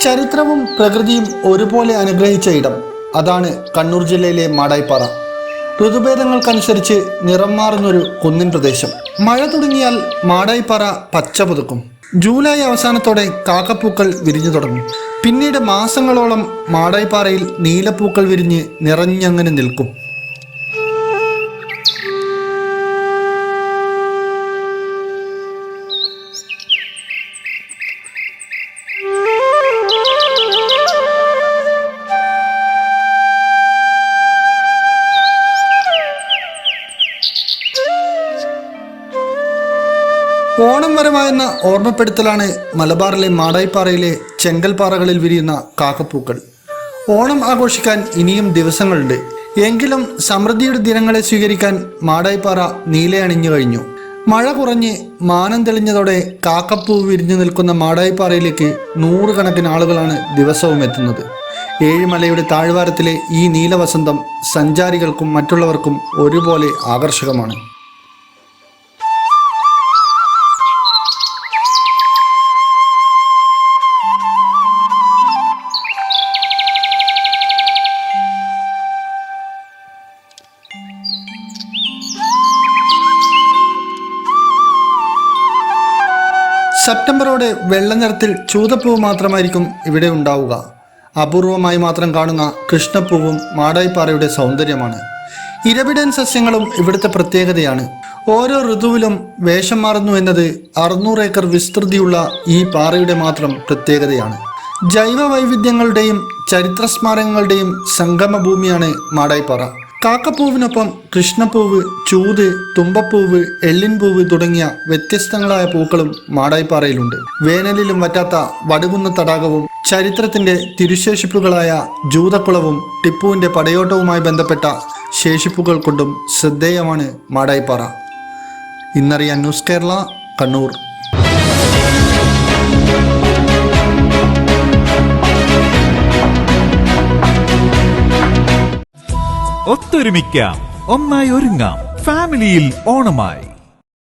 ചരിത്രവും പ്രകൃതിയും ഒരുപോലെ അനുഗ്രഹിച്ച ഇടം. അതാണ് കണ്ണൂർ ജില്ലയിലെ മാടായിപ്പാറ. ഋതുഭേദങ്ങൾക്കനുസരിച്ച് നിറം മാറുന്നൊരു കുന്നിൻ പ്രദേശം. മഴ തുടങ്ങിയാൽ മാടായിപ്പാറ പച്ച പുതുക്കും. ജൂലൈ അവസാനത്തോടെ കാക്കപ്പൂക്കൾ വിരിഞ്ഞു തുടങ്ങും. പിന്നീട് മാസങ്ങളോളം മാടായിപ്പാറയിൽ നീലപ്പൂക്കൾ വിരിഞ്ഞ് നിറഞ്ഞങ്ങനെ നിൽക്കും. ഓണം വരമായെന്ന ഓർമ്മപ്പെടുത്തലാണ് മലബാറിലെ മാടായിപ്പാറയിലെ ചെങ്കൽപ്പാറകളിൽ വിരിയുന്ന കാക്കപ്പൂക്കൾ. ഓണം ആഘോഷിക്കാൻ ഇനിയും ദിവസങ്ങളുണ്ട്. എങ്കിലും സമൃദ്ധിയുടെ ദിനങ്ങളെ സ്വീകരിക്കാൻ മാടായിപ്പാറ നീലയണിഞ്ഞു കഴിഞ്ഞു. മഴ കുറഞ്ഞ് മാനം തെളിഞ്ഞതോടെ കാക്കപ്പൂ വിരിഞ്ഞു നിൽക്കുന്ന മാടായിപ്പാറയിലേക്ക് നൂറുകണക്കിന് ആളുകളാണ് ദിവസവും എത്തുന്നത്. ഏഴിമലയുടെ താഴ്വാരത്തിലെ ഈ നീലവസന്തം സഞ്ചാരികൾക്കും മറ്റുള്ളവർക്കും ഒരുപോലെ ആകർഷകമാണ്. സെപ്റ്റംബറോടെ വെള്ള നിറത്തിൽ ചൂതപ്പൂവ് മാത്രമായിരിക്കും ഇവിടെ ഉണ്ടാവുക. അപൂർവമായി മാത്രം കാണുന്ന കൃഷ്ണപ്പൂവും മാടായിപ്പാറയുടെ സൗന്ദര്യമാണ്. ഇരവിടൻ സസ്യങ്ങളും ഇവിടുത്തെ പ്രത്യേകതയാണ്. ഓരോ ഋതുവിലും വേഷം മാറുന്നു എന്നത് അറുന്നൂറ് ഏക്കർ വിസ്തൃതിയുള്ള ഈ പാറയുടെ മാത്രം പ്രത്യേകതയാണ്. ജൈവ വൈവിധ്യങ്ങളുടെയും ചരിത്ര സ്മാരകങ്ങളുടെയും സംഗമഭൂമിയാണ് മാടായിപ്പാറ. കാക്കപ്പൂവിനൊപ്പം കൃഷ്ണപ്പൂവ് ചൂത് തുമ്പപ്പൂവ് എല്ലിൻപൂവ് തുടങ്ങിയ വ്യത്യസ്തങ്ങളായ പൂക്കളും മാടായിപ്പാറയിലുണ്ട്. വേനലിലും വറ്റാത്ത വടുകുന്ന തടാകവും ചരിത്രത്തിന്റെ തിരുശേഷിപ്പുകളായ ജൂതക്കുളവും ടിപ്പുവിന്റെ പടയോട്ടവുമായി ബന്ധപ്പെട്ട ശേഷിപ്പുകൾ കൊണ്ടും ശ്രദ്ധേയമാണ് മാടായിപ്പാറ. ഇന്നറിയാൻ ന്യൂസ് കേരള കണ്ണൂർ. ഒത്തൊരുമിക്കാം. ഒന്നായി ഒരുങ്ങാം. ഫാമിലിയിൽ ഓണമായി.